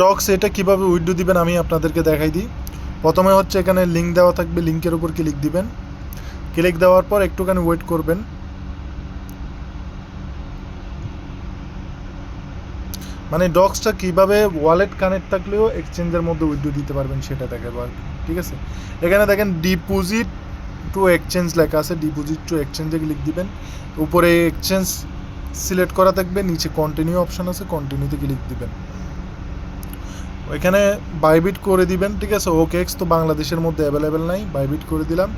Docs এটা কীভাবে widow দিবেন আমি আপনাদেরকে দেখাই দিই। প্রথমে হচ্ছে এখানে লিঙ্ক দেওয়া থাকবে লিঙ্কের উপর ক্লিক দিবেন। ক্লিক দেওয়ার পর একটুখানি ওয়েট করবেন। মানে ডক্সটা কীভাবে ওয়ালেট কানেক্ট থাকলেও এক্সচেঞ্জের মধ্যে উইড্রো দিতে পারবেন সেটা দেখাবো আর ঠিক আছে? এখানে দেখেন ডিপোজিট টু এক্সচেঞ্জ লেখা আছে ডিপোজিট টু এক্সচেঞ্জে ক্লিক দিবেন। উপরে এক্সচেঞ্জ সিলেক্ট করা থাকবে, নিচে কন্টিনিউ অপশন আছে কন্টিনিউতে ক্লিক দিবেন। ওইখানে বাইবিট করে দিবেন, ঠিক আছে? এক্স তো বাংলাদেশের মধ্যে অ্যাভেলেবেল নাই বাইবিট করে দিলাম।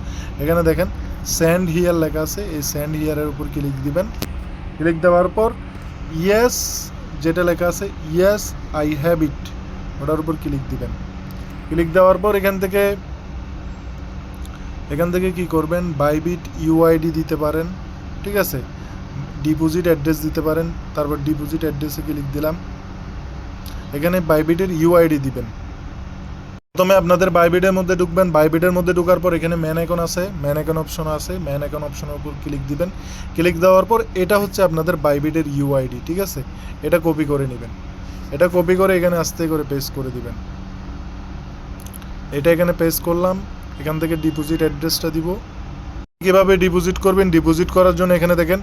এখানে দেখেন স্যান্ড হিয়ার লেখা আছে, এই স্যান্ড হিয়ারের উপর ক্লিক দিবেন। ক্লিক দেওয়ার পর ইয়েস যেটা লেখা আছে ইয়েস আই হ্যাভ ইট ওটার উপর ক্লিক দিবেন। ক্লিক দেওয়ার পর এখান থেকে এখান থেকে কি করবেন? বাইবিট ইউআইডি দিতে পারেন, ঠিক আছে? ডিপোজিট অ্যাড্রেস দিতে পারেন, তারপর ডিপোজিট অ্যাড্রেসে ক্লিক দিলাম। এখানে বাইবিটের ইউআইডি দিবেন। প্রথমে আপনাদের বাইবিটের মধ্যে ঢুকবেন। বাইবিটের মধ্যে ঢোকার পর এখানে ম্যান আইকন আছে। ম্যান আইকন অপশন আছে। ম্যান আইকন অপশনের উপর ক্লিক দিবেন। ক্লিক দেওয়ার পর এটা হচ্ছে আপনাদের বাইবিটের ইউআইডি ঠিক আছে? এটা কপি করে নেবেন। এটা কপি করে এখানে আস্তে করে পেস্ট করে দিবেন। এটা এখানে পেস্ট করলাম। এখান থেকে ডিপোজিট অ্যাড্রেসটা দিব। কীভাবে ডিপোজিট করবেন? ডিপোজিট করার জন্য এখানে দেখেন,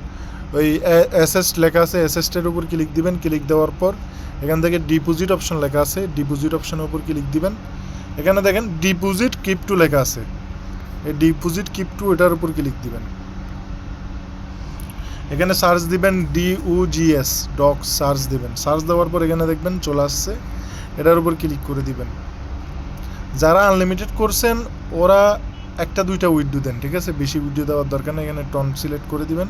ওই অ্যাসেস্ট লেখা আছে। অ্যাসেস্টের উপর ক্লিক দিবেন। ক্লিক দেওয়ার পর এখান থেকে ডিপোজিট অপশন লেখা আছে। ডিপোজিট অপশনের উপর ক্লিক দিবেন। এখানে দেখেন ডিপোজিট কিপ টু লেখা আছে। এই ডিপোজিট কিপ টু এটার উপর ক্লিক দিবেন। এখানে সার্চ দিবেন D O G S doc search দিবেন। সার্চ দেওয়ার পর এখানে দেখবেন চলে আসছে। এটার উপর ক্লিক করে দিবেন। যারা আনলিমিটেড করছেন, ওরা একটা দুইটা উইডো দেন, ঠিক আছে? বেশি উইডো দেওয়ার দরকার নেই। এখানে টন সিলেক্ট করে দিবেন।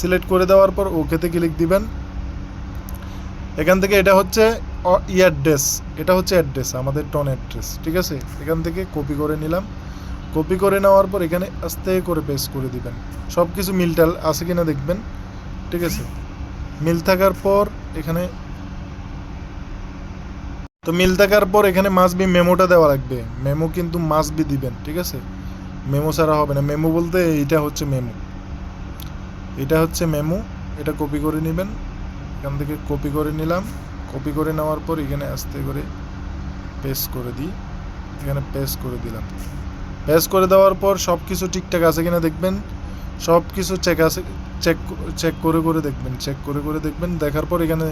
সিলেক্ট করে দেওয়ার পর ওকেতে ক্লিক দিবেন। এখান থেকে এটা হচ্ছে অ্যাড্রেস। এটা হচ্ছে অ্যাড্রেস, আমাদের টন অ্যাড্রেস ঠিক আছে? এখান থেকে কপি করে নিলাম। কপি করে নেওয়ার পর এখানে আস্তে করে পেস্ট করে দিবেন। সব কিছু মিলটাল আছে কি না দেখবেন, ঠিক আছে? মিল থাকার পর এখানে, তো মিল থাকার পর এখানে মাস বি মেমোটা দেওয়া লাগবে। মেমো কিন্তু মাস বি দিবেন, ঠিক আছে? মেমো ছাড়া হবে না। মেমো বলতে এইটা হচ্ছে মেমো এটা হচ্ছে মেমো এটা কপি করে নেবেন। এখান থেকে কপি করে নিলাম। কপি করে নেওয়ার পর এখানে আস্তে করে পেস্ট করে দিই। এখানে পেস্ট করে দিলাম। পেস্ট করে দেওয়ার পর সব কিছু ঠিকঠাক আছে কিনা দেখবেন। সব কিছু চেক আছে চেক চেক করে করে দেখবেন। চেক করে করে দেখবেন। দেখার পর এখানে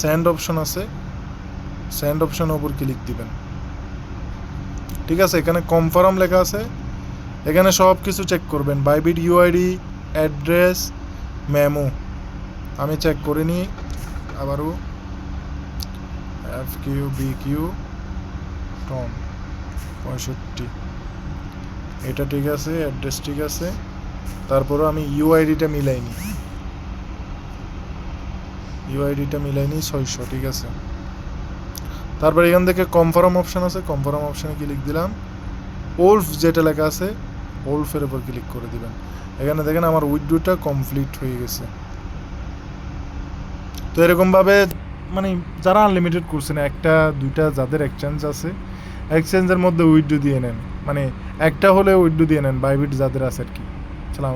স্যান্ড অপশন আছে। স্যান্ড অপশনের উপর ক্লিক দিবেন। ঠিক আছে, এখানে কনফার্ম লেখা আছে। এখানে সব কিছু চেক করবেন বাইবিট ইউআইডি অ্যাড্রেস মেমো আমি চেক করে নিই। আবারও F Q B Q ton, পঁয়ষট্টি। এটা ঠিক আছে, অ্যাড্রেস ঠিক আছে। তারপরও আমি ইউআইডিটা মিলাইনি ইউআইডিটা মিলাইনি ছয়শো, ঠিক আছে। তারপর এখান থেকে কনফার্ম অপশান আছে কনফার্ম অপশানে ক্লিক দিলাম। ওলফ যেটা লেখা আছে ওলফের উপর ক্লিক করে দিবেন। এখানে দেখেন আমার উইড্রোটা কমপ্লিট হয়ে গেছে। তো এরকমভাবে মানে যারা আনলিমিটেড করছেন একটা, দুইটা যাদের এক্সচেঞ্জ আছে এক্সচেঞ্জের মধ্যে উইড্রো দিয়ে নেন। মানে একটা হলে উইড্রো দিয়ে নেন বাইবিট যাদের আছে আর কি। সালাম